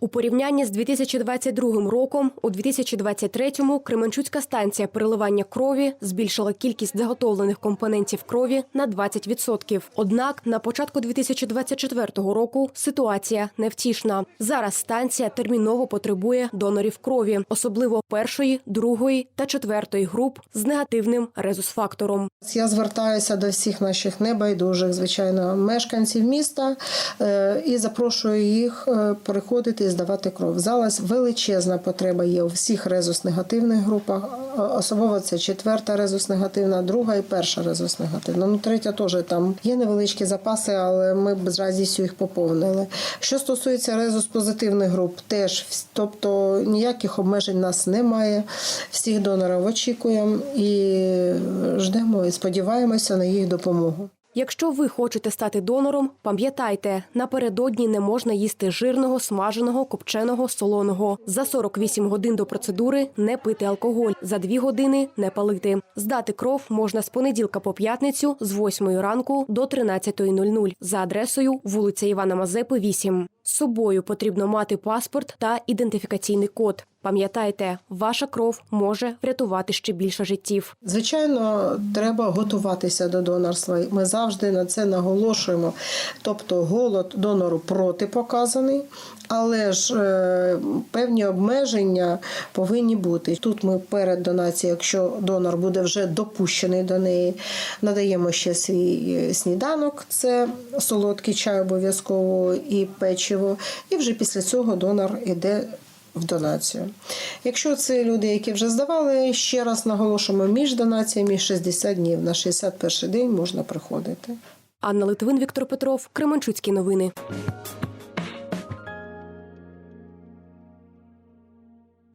У порівнянні з 2022 роком, у 2023-му Кременчуцька станція переливання крові збільшила кількість заготовлених компонентів крові на 20%. Однак на початку 2024 року ситуація невтішна. Зараз станція терміново потребує донорів крові, особливо першої, другої та четвертої груп з негативним резус-фактором. Я звертаюся до всіх наших небайдужих, звичайно, мешканців міста е, і запрошую їх е, приходити і здавати кров. Зараз величезна потреба є у всіх резус-негативних групах. Е, Особливо це четверта резус-негативна, друга і перша резус-негативна. Ну, третя теж там є невеличкі запаси, але ми б з радістю їх поповнили. Що стосується резус-позитивних груп, теж тобто ніяких обмежень нас немає. Всіх донорів очікуємо і ждемо і сподіваємося на їх допомогу. Якщо ви хочете стати донором, пам'ятайте, напередодні не можна їсти жирного, смаженого, копченого, солоного. За 48 годин до процедури не пити алкоголь, за 2 години не палити. Здати кров можна з понеділка по п'ятницю з 8 ранку до 13.00 за адресою вулиця Івана Мазепи, 8. З собою потрібно мати паспорт та ідентифікаційний код. Пам'ятайте, ваша кров може врятувати ще більше життів. Звичайно, треба готуватися до донорства. Ми завжди на це наголошуємо. Тобто, голод донору протипоказаний, але ж е, певні обмеження повинні бути. Тут ми перед донацією, якщо донор буде вже допущений до неї, надаємо ще свій е, сніданок, це солодкий чай обов'язково і печиво. І вже після цього донор іде в донацію. Якщо це люди, які вже здавали, ще раз наголошуємо, між донаціями 60 днів. На 61 день можна приходити. Анна Литвин, Віктор Петров, Кременчуцькі новини.